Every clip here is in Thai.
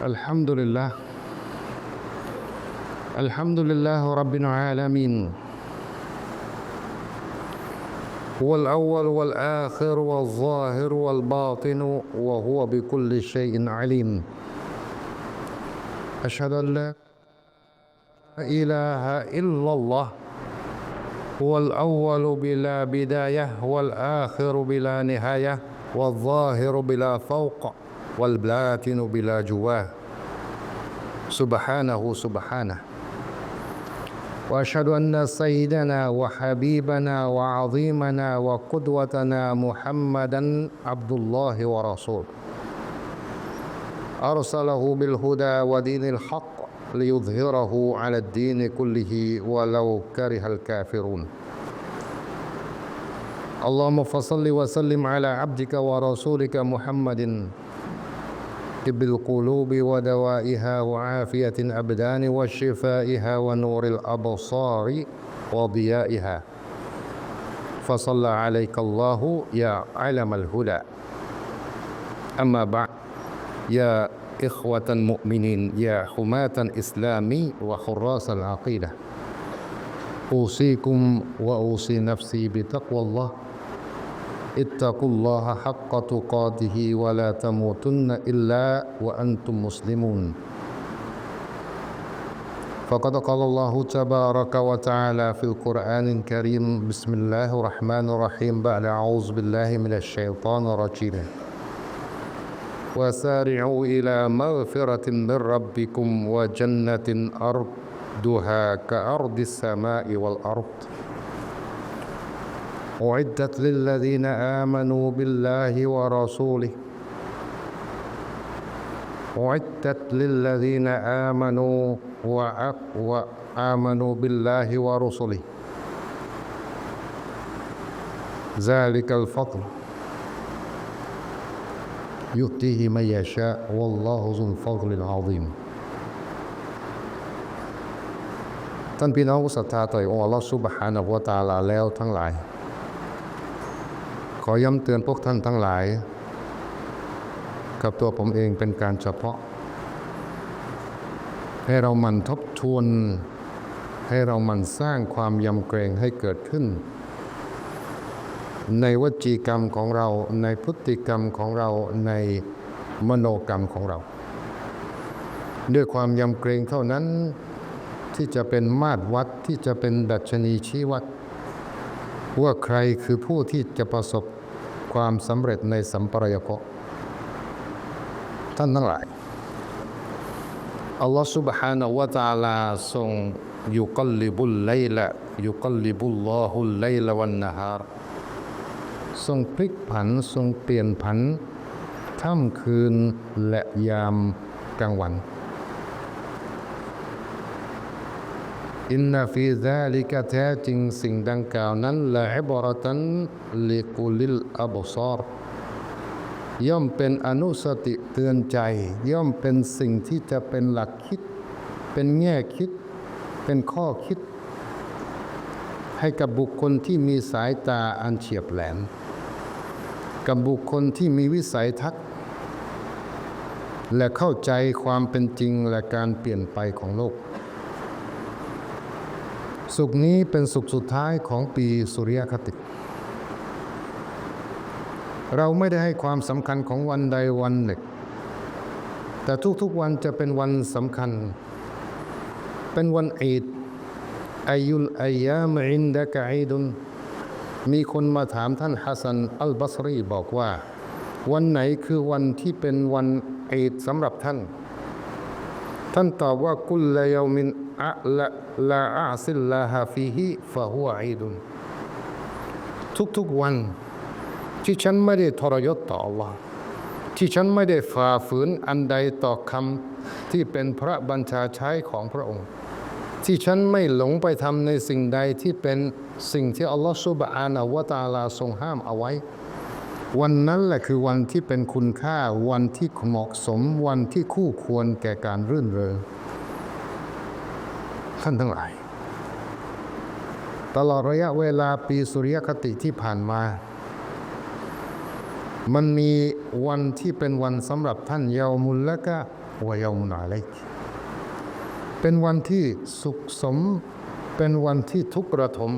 الحمد لله الحمد لله رب العالمين. هو الأول والآخر والظاهر والباطن وهو بكل شيء عليم. أشهد أن لا إله إلا الله. هو الأول بلا بداية والآخر بلا نهاية والظاهر بلا فوق. والباطن بلا جواه. سبحانه سبحانه. وأشهد أن سيدنا وحبيبنا وعظيمنا وقدوتنا محمدا عبد الله ورسوله. أرسله بالهدى ودين الحق ليظهره على الدين كله ولو كره الكافرون. اللهم فصل وسلم على عبدك ورسولك محمد طب القلوب ودوائها وعافية الأبدان وشفائها ونور الأبصار وضيائها. فصلى عليك الله يا علم الهدى. أما بعد يا إخوة المؤمنين يا حماة الإسلام وحراس العقيدة أوصيكم وأوصي نفسي بتقوى الله اتقوا الله حق تقاته ولا تموتن إلا وأنتم مسلمون. فقد قال الله تبارك وتعالى في القرآن الكريم بسم الله الرحمن الرحيم. بعد أعوذ بالله من الشيطان الرجيم. وسارعوا إلى مغفرة من ربكم وجنة أرضها كأرض السماء والأرض. أعدت للذين آمنوا بالله ورسوله أعدت للذين آمنوا وآمنوا بالله ورسله ذلك الفضل يؤتيه من يشاء والله ذو الفضل العظيم ท่านพี่น้องศรัทธาต่อองค์อัลลอฮฺซุบฮานะฮูวะตะอาลาแล้วทั้งหลาย ข อย้ำเตือนพวกท่านทั้งหลาย กับตัวผมเองเป็นการเฉพาะ ให้เรามันทบทวน ให้เรามันสร้างความยำเกรงให้เกิดขึ้น ในวจีกรรมของเราในพฤติกรรมของเราในมโนกรรมของเรา ด้วยความยำเกรงเท่านั้นที่จะเป็นมาตรวัดที่จะเป็นดัชนีชี้วัดว่าใครคือผู้ที่จะประสบ ความสำเร็จในสัมปรายภพท่านทั้งหลาย อัลลอฮฺ سبحانه และ تعالى ทรงยุกลิบุลไลละยุกลิบุลลอฮุลไลละวันนฮารทรงพลิกผันทรงเปลี่ยนผันค่ำคืนและยามกลางวัน อินนาฟีซาลิกะแท้จริงสิ่งดังกล่าวนั้นละอิบรตันลิกุลิลอับซอรย่อมเป็นอนุสติเตือนใจ ย่อมเป็นสิ่งที่จะเป็นหลักคิด เป็นแง่คิด เป็นข้อคิด ให้กับบุคคลที่มีสายตาอันเฉียบแหลมกับบุคคลที่มีวิสัยทัศน์และเข้าใจความเป็นจริงและการเปลี่ยนไปของโลก สุขนี้เป็นสุขสุดท้ายของปีสุริยคติ เราไม่ได้ให้ความสำคัญของวันใดวันหนึ่ง แต่ทุกๆวันจะเป็นวันสำคัญ เป็นวันอีดอายุลอายามอินดะกะอีดุนมีคนมาถามท่านฮัสซันอัลบัสรีบอกว่า วันไหนคือวันที่เป็นวันอีดสำหรับท่าน ท่านตอบว่ากุลลยามิน อะละลาอาซิลลาฮาฟีฮิฟะฮุอีดุนทุกๆวันที่ฉันไม่ได้ทรยศต่อ Allah ที่ฉันไม่ได้ฝ่าฝืนอันใดต่อคำที่เป็นพระบัญชาใช้ของพระองค์ ที่ฉันไม่หลงไปทำในสิ่งใดที่เป็นสิ่งที่อัลลอฮฺซุบฮานะวะตาลาทรงห้ามเอาไว้ วันนั้นแหละคือวันที่เป็นคุณค่าวันที่เหมาะสมวันที่คู่ควรแก่การรื่นเริง ท่านทั้งหลาย ตลอดระยะเวลาปีสุริยคติที่ผ่านมา มันมีวันที่เป็นวันสำหรับท่านเยาวมุลและกะวายามุนอาลัยเป็นวันที่สุขสม เป็นวันที่ทุกข์ระทม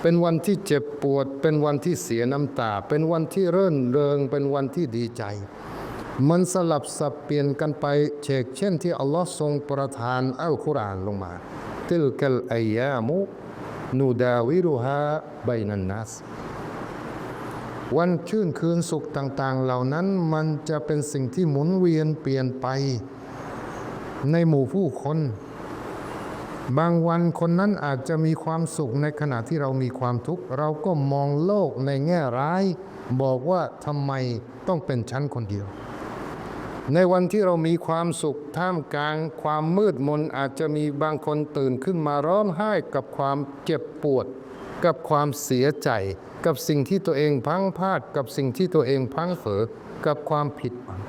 เป็นวันที่เจ็บปวด เป็นวันที่เสียน้ำตา เป็นวันที่เรื่นเริง เป็นวันที่ดีใจ มันสลับสับเปลี่ยนกันไปเชกเช่นที่อัลลอฮ์ทรงประทานอัลกุรอานลงมา ติลกัลอายามุนูดาวิรุฮาไบนันนัสวันชื่นคืนสุขต่างๆ เหล่านั้นมันจะเป็นสิ่งที่หมุนเวียนเปลี่ยนไป ในหมู่ผู้คน บางวันคนนั้นอาจจะมีความสุขในขณะที่เรามีความทุกข์ เราก็มองโลกในแง่ร้าย บอกว่าทำไมต้องเป็นฉันคนเดียว ในวันที่เรามีความสุขท่ามกลางความมืดมนอาจจะมีบางคนตื่นขึ้นมาร้องไห้กับความเจ็บปวด กับความเสียใจ กับสิ่งที่ตัวเองพลังพลาด กับสิ่งที่ตัวเองพลังเผลอกับความผิดหวัง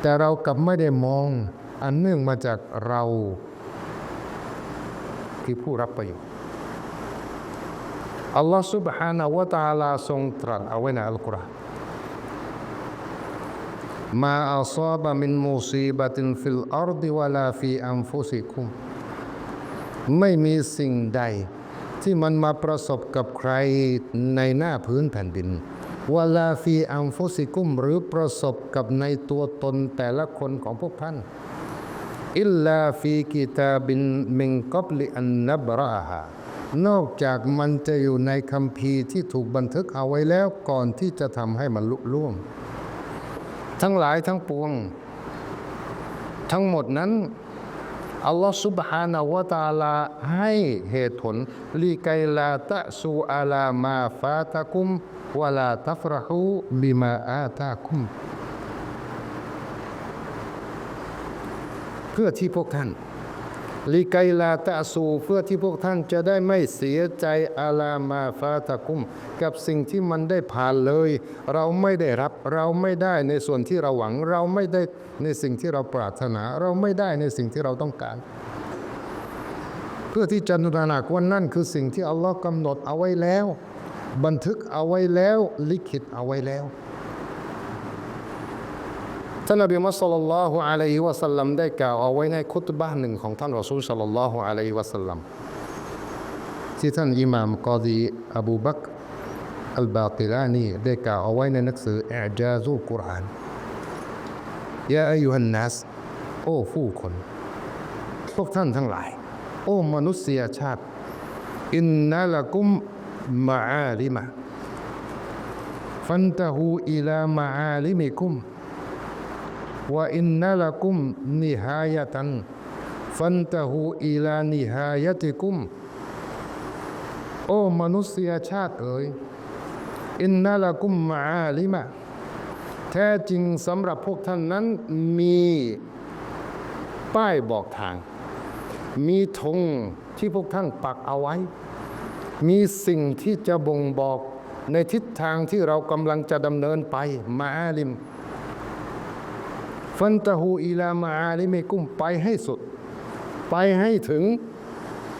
แต่เรากลับไม่ได้มองอันเนื่องมาจากเราคือผู้รับประโยชน์อัลลอฮฺ سبحانه และ تعالى ทรงตรัสเอาไว้ในอัลกุรอาน มาอัซาบะมินมุซีบะตินฟิลอาร์ดิวะลาฟีอันฟุซิคุมไม่มีสิ่งใด ที่มันมาประสบกับใครในหน้าพื้นแผ่นดินวลาฟีอัมฟุซิกุมหรือประสบกับในตัวตนแต่ละคนของพวกท่าน อิลลาฟีกิตาบินมิงกับลิอันนับราฮานอกจากมันจะอยู่ในคัมภีร์ที่ถูกบันทึกเอาไว้แล้วก่อนที่จะทำให้มันลุล่วง ทั้งหลายทั้งปวง ทั้งหมดนั้นอัลลอฮฺสุบฮานาวะตาลาให้เหตุผลลีไกลาตะซูอาลามาฟาตะกุมวลาตัฟรหูบิมาอาตาคุม เพื่อที่พวกท่าน ลีไกลาตะซูเพื่อที่พวกท่านจะได้ไม่เสียใจอาลามาฟาตะกุม กับสิ่งที่มันได้ผ่านเลย เราไม่ได้รับเราไม่ได้ในส่วนที่เราหวัง เราไม่ได้ในสิ่งที่เราปรารถนา เราไม่ได้ในสิ่งที่เราต้องการ เพื่อที่จะนุรหนักว่านั่นคือสิ่งที่อัลลอฮ์กำหนดเอาไว้แล้ว บันทึกเอาไว้แล้วลิขิตเอาไว้แล้ว ท่านนบีมุฮัมมัดศ็อลลัลลอฮุอะลัยฮิวะสัลลัมได้กล่าวเอาไว้ในคุตบะห์หนึ่งของท่านรอซูลศ็อลลัลลอฮุอะลัยฮิวะสัลลัมที่ท่านอิหม่ามกอดีอบูบักรอัลบาติลานีได้กล่าวเอาไว้ในหนังสืออิจาซุลกุรอานยาอายุฮันนัสโอ้ผู้คน พวกท่านทั้งหลาย โอ้มนุษยชาติ อินนัลกุมมาอาลิมะฟันตะฮูอิลามาอาลิมิ ว่าอินนัลกุมนิฮายตันฟันตะหูอีลานิฮายติกุม โอ้มนุษยชาติเอ๋ยอินนัลกุมมาลิมะแท้จริงสำหรับพวกท่านนั้นมีป้ายบอกทาง มีธงที่พวกท่านปักเอาไว้ มีสิ่งที่จะบ่งบอกในทิศทางที่เรากำลังจะดำเนินไปมาาลิม ฟันตะฮูอีลามาอาลิเมกุมไปให้สุด ไปให้ถึง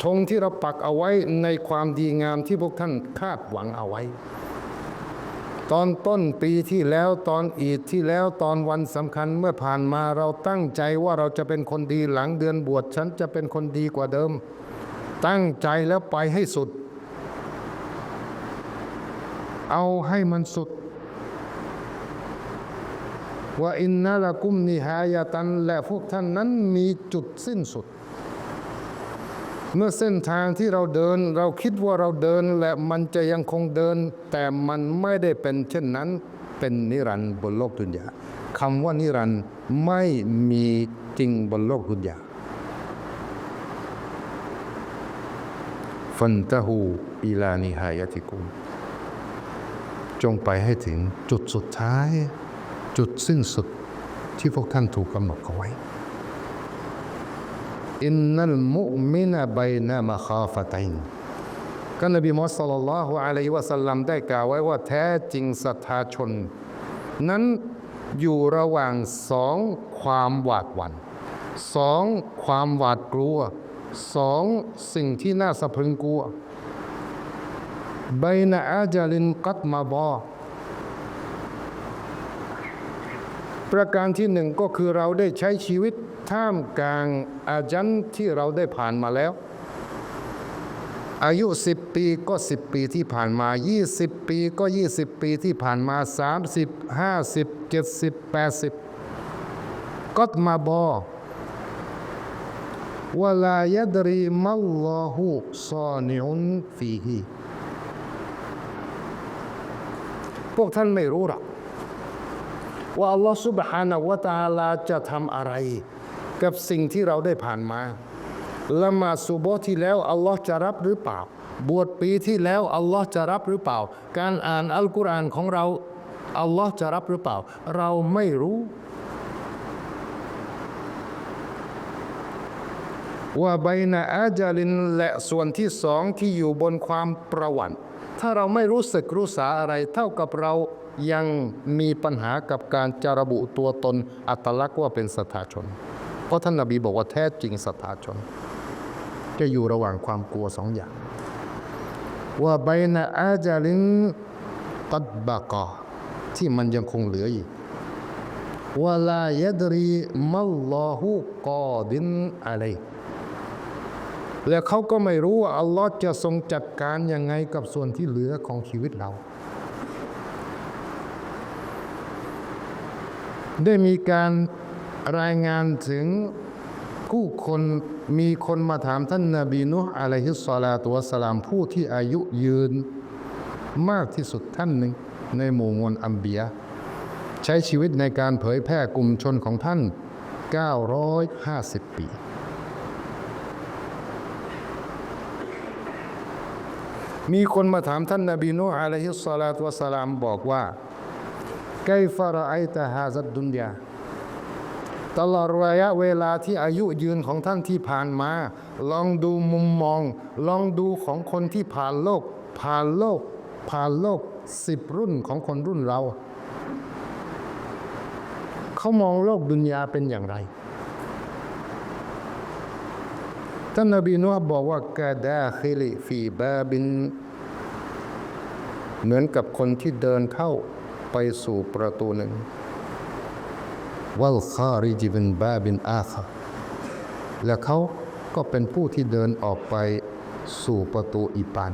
ธงที่เราปักเอาไว้ในความดีงามที่พวกท่านคาดหวังเอาไว้ ตอนต้นปีที่แล้วตอนอีดที่แล้วตอนวันสำคัญเมื่อผ่านมาเราตั้งใจว่าเราจะเป็นคนดีหลังเดือนบวชฉันจะเป็นคนดีกว่าเดิม ตั้งใจแล้วไปให้สุด เอาให้มันสุด ว่าอินนาละกุมนิฮายะตันและพวกท่านนั้นมีจุดสิ้นสุด เมื่อเส้นทางที่เราเดินเราคิดว่าเราเดินและมันจะยังคงเดิน แต่มันไม่ได้เป็นเช่นนั้นเป็นนิรันดร์บนโลกดุนยาคำว่านิรันดร์ไม่มีจริงบนโลกดุนยาฟันตะฮูอิลานิฮายติกุมจงไปให้ถึงจุดสุดท้าย จุดสิ้นสุดที่พวกท่านถูกกำหนดเอาไว้อินนัลมุมินะบัยนะมะคาฟะตัยนก็นบีมุฮัมมัดศ็อลลัลลอฮุอะลัยฮิวะสัลลัมได้กล่าวไว้ว่าแท้จริงศรัทธาชน นั้นอยู่ระหว่างสองความหวาดหวัน่นสองความหวาดกลัวสองสิ่งที่น่าสะพรึงกลัวบนอาจลินกัดมาบอ ประการที่หนึ่งก็คือเราได้ใช้ชีวิตท่ามกลางอาจันที่เราได้ผ่านมาแล้ว อายุ 10 ปีก็ 10 ปีที่ผ่านมา 20 ปีก็ 20 ปีที่ผ่านมา 30 50 70 80ก็มาบอวลายดรีมัลลอฮุซานิอุนฟีฮีพวกท่านไม่รู้หรอก ว่าอัลลอฮฺสุบฮานะวะตาลาจะทำอะไร กับสิ่งที่เราได้ผ่านมาละมาสุบที่แล้วอัลลอฮ์จะรับหรือเปล่า บวชปีที่แล้วอัลลอฮ์จะรับหรือเปล่า การอ่านอัลกุรอานของเราอัลลอฮ์จะรับหรือเปล่า เราไม่รู้ว่าใบนาอาจาลินและส่วนที่สองที่อยู่บนความประวัติ ถ้าเราไม่รู้สึกรู้สาอะไร เท่ากับเรายังมีปัญหากับการจะระบุตัวตนอัตลักษณ์ว่าเป็นสัทธาชน เพราะท่านนบีบอกว่าแท้จริงสัทธาชน จะอยู่ระหว่างความกลัวสองอย่าง ว่าใบนาอาจาลินตัดบากอที่มันยังคงเหลืออีกวะลายดรีมัลลอฮุกอดินอะไร และเขาก็ไม่รู้ว่าอัลลอฮ์จะทรงจัดการยังไงกับส่วนที่เหลือของชีวิตเรา ได้มีการรายงานถึงผู้คนมีคนมาถามท่านนาบีนุห์อะลัยฮิสซาลาตุวสลามผู้ที่อายุยืนมากที่สุดท่านหนึ่งในหมู่มวลอัมเบีย ใช้ชีวิตในการเผยแพร่กลุ่มชนของท่าน 950 ปี มีคนมาถามท่านนาบีนูอะลัยฮิสซาลาตุวะสลามบอกว่าไกฟะรอไอตะฮาซัดดุนยาตลอดระยะเวลาที่อายุยืนของท่านที่ผ่านมา ลองดูมุมมอง ลองดูของคนที่ผ่านโลก ผ่านโลก ผ่านโลกสิบรุ่นของคนรุ่นเรา เขามองโลกดุนยาเป็นอย่างไร ท่านนบีนุฮ์บอกว่ากาดาคิลิฟีบาบิน เหมือนกับคนที่เดินเข้าไปสู่ประตูหนึ่งวัลคาริจิบินบาบินอาคาและเขาก็เป็นผู้ที่เดินออกไปสู่ประตูอีปัน